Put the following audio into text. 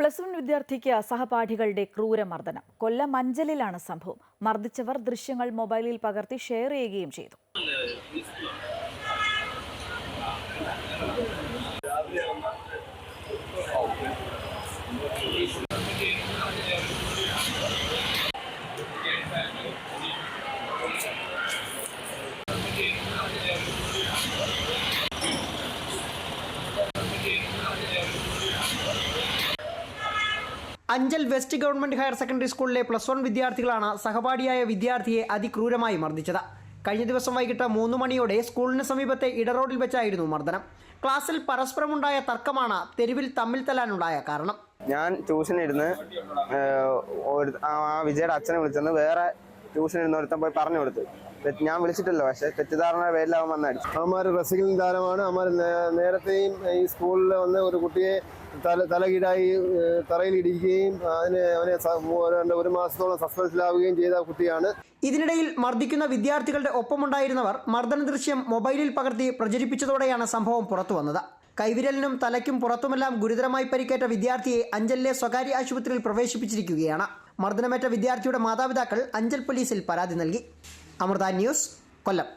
Plus one വിദ്യാർത്ഥിക്ക് സഹപാഠികളുടെ ക്രൂരമർദ്ദനം. കൊല്ലം അഞ്ചലിലാണ് സംഭവം. മർദ്ദിച്ചവർ ദൃശ്യങ്ങൾ മൊബൈലിൽ പകർത്തി ഷെയർ ചെയ്യുകയും ചെയ്തു. Anchal west government higher secondary സ്കൂളിലെ പ്ലസ് വൺ വിദ്യാർത്ഥികളാണ് സഹപാഠിയായ വിദ്യാർത്ഥിയെ അതിക്രൂരമായി മർദ്ദിച്ചത്. കഴിഞ്ഞ ദിവസം വൈകിട്ട് മൂന്ന് മണിയോടെ സ്കൂളിന് സമീപത്തെ ഇടറോഡിൽ വെച്ചായിരുന്നു മർദ്ദനം. ക്ലാസ്സിൽ പരസ്പരമുണ്ടായ തർക്കമാണ് തെരുവിൽ തമ്മിൽ തല്ലാനുണ്ടായ കാരണം. ഞാൻ ട്യൂഷൻ ഇരുന്ന് ആ വിജയുടെ അച്ഛനെ വിളിച്ചെന്ന് വേറെ ട്യൂഷൻ ഇരുന്ന് ഒരുത്തൻ പോയി പറഞ്ഞു കൊടുത്തു. ഞാൻ വിളിച്ചിട്ടില്ല പക്ഷെ തെറ്റിദ്ധാരണ പേരിൽ അവൻ വന്നടിച്ചു അവന്മാർ റെസ്ലിംഗ് താരമാണ്. അവന്മാർ നേരത്തെയും ഈ സ്കൂളിൽ വന്ന് ഒരു കുട്ടിയെ തല തലകീടായി ഇടിക്കുകയും അതിന് അവനെ ഒരു മാസത്തോളം സസ്പെൻസിലാവുകയും ചെയ്ത കുട്ടിയാണ്. ഇതിനിടയിൽ മർദ്ദിക്കുന്ന വിദ്യാർത്ഥികളുടെ ഒപ്പമുണ്ടായിരുന്നവർ മർദ്ദന ദൃശ്യം മൊബൈലിൽ പകർത്തി പ്രചരിപ്പിച്ചതോടെയാണ് സംഭവം പുറത്തു വന്നത്. കൈവിരലിനും തലയ്ക്കും പുറത്തുമെല്ലാം ഗുരുതരമായി പരിക്കേറ്റ വിദ്യാർത്ഥിയെ അഞ്ചലിലെ സ്വകാര്യ ആശുപത്രിയിൽ പ്രവേശിപ്പിച്ചിരിക്കുകയാണ്. മർദ്ദനമേറ്റ വിദ്യാർത്ഥിയുടെ മാതാപിതാക്കൾ അഞ്ചൽ പോലീസിൽ പരാതി നൽകി. അമൃത ന്യൂസ് കൊല്ലം.